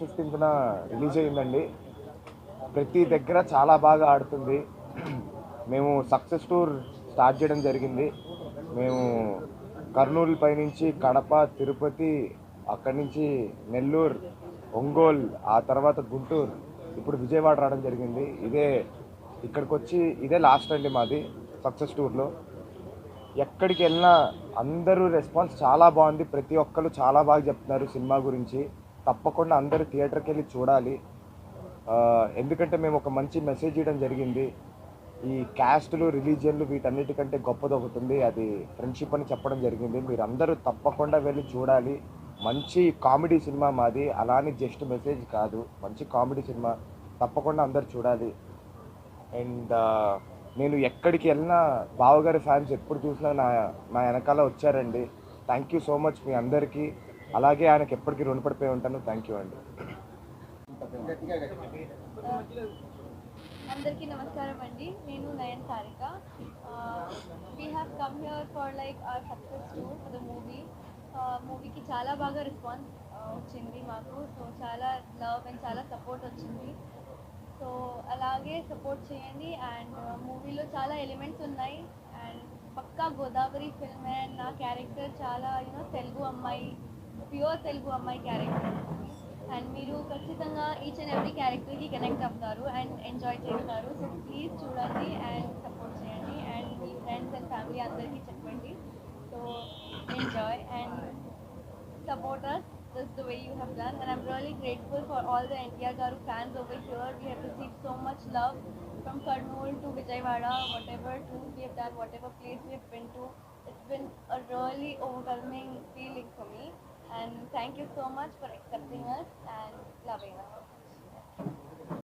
ఫిఫ్టీన్త్న release అయిందండి ప్రతి దగ్గర చాలా బాగా ఆడుతుంది. మేము సక్సెస్ టూర్ స్టార్ట్ చేయడం జరిగింది. మేము కర్నూలు పైనుంచి కడప తిరుపతి అక్కడి నుంచి నెల్లూరు ఒంగోలు ఆ తర్వాత గుంటూరు ఇప్పుడు విజయవాడ రావడం జరిగింది. ఇదే ఇక్కడికి వచ్చి ఇదే లాస్ట్ అండి మాది సక్సెస్ టూర్లో. ఎక్కడికి వెళ్ళినా అందరూ రెస్పాన్స్ చాలా బాగుంది. ప్రతి ఒక్కరు చాలా బాగా చెప్తున్నారు సినిమా గురించి. తప్పకుండా అందరూ థియేటర్కి వెళ్ళి చూడాలి. ఎందుకంటే మేము ఒక మంచి మెసేజ్ ఇవ్వడం జరిగింది. ఈ క్యాస్టులు రిలీజియన్లు వీటన్నిటికంటే గొప్పది ఒకటి ఉంది అది ఫ్రెండ్షిప్ అని చెప్పడం జరిగింది. మీరు అందరూ తప్పకుండా వెళ్ళి చూడాలి. మంచి కామెడీ సినిమా మాది. అలానే జస్ట్ మెసేజ్ కాదు. మంచి కామెడీ సినిమా. తప్పకుండా అందరు చూడాలి. అండ్ నేను ఎక్కడికి వెళ్ళినా బావగారి ఫ్యాన్స్ ఎప్పుడు చూసినా నా నా వెనకాల వచ్చారండి. థ్యాంక్ యూ సో మచ్ మీ అందరికీ. అలాగే ఆయనకి ఎప్పటికీ రుణపడిపోయి ఉంటాను. థ్యాంక్ యూ అండి. అందరికీ నమస్కారం అండి. నేను Nayan Sarika we have come here for like our success tour for the movie మూవీకి చాలా బాగా రెస్పాన్స్ వచ్చింది మాకు. సో చాలా లవ్ అండ్ చాలా సపోర్ట్ వచ్చింది. అలాగే సపోర్ట్ చేయండి. అండ్ మూవీలో uh, చాలా ఎలిమెంట్స్ ఉన్నాయి. అండ్ పక్కా గోదావరి ఫిల్మ్ అండ్ నా క్యారెక్టర్ చాలా యూనో తెలుగు అమ్మాయి ప్యూర్ తెలుగు అమ్మాయి క్యారెక్టర్ అండ్ మీరు ఖచ్చితంగా ఈచ్ అండ్ ఎవ్రీ క్యారెక్టర్కి కనెక్ట్ అవుతారు అండ్ ఎంజాయ్ చేస్తారు. సో ప్లీజ్ చూడండి అండ్ సపోర్ట్ చేయండి. అండ్ మీ ఫ్రెండ్స్ అండ్ ఫ్యామిలీ అందరికీ చెప్పండి. So enjoy and supporters just the way you have done. And I'm really grateful for all the NTR Garu fans over here. We have received so much love from Karnool to Vijayawada, whatever tour we have done, whatever place we have been to. It's been a really overwhelming feeling for me. And thank you so much for accepting us and loving us.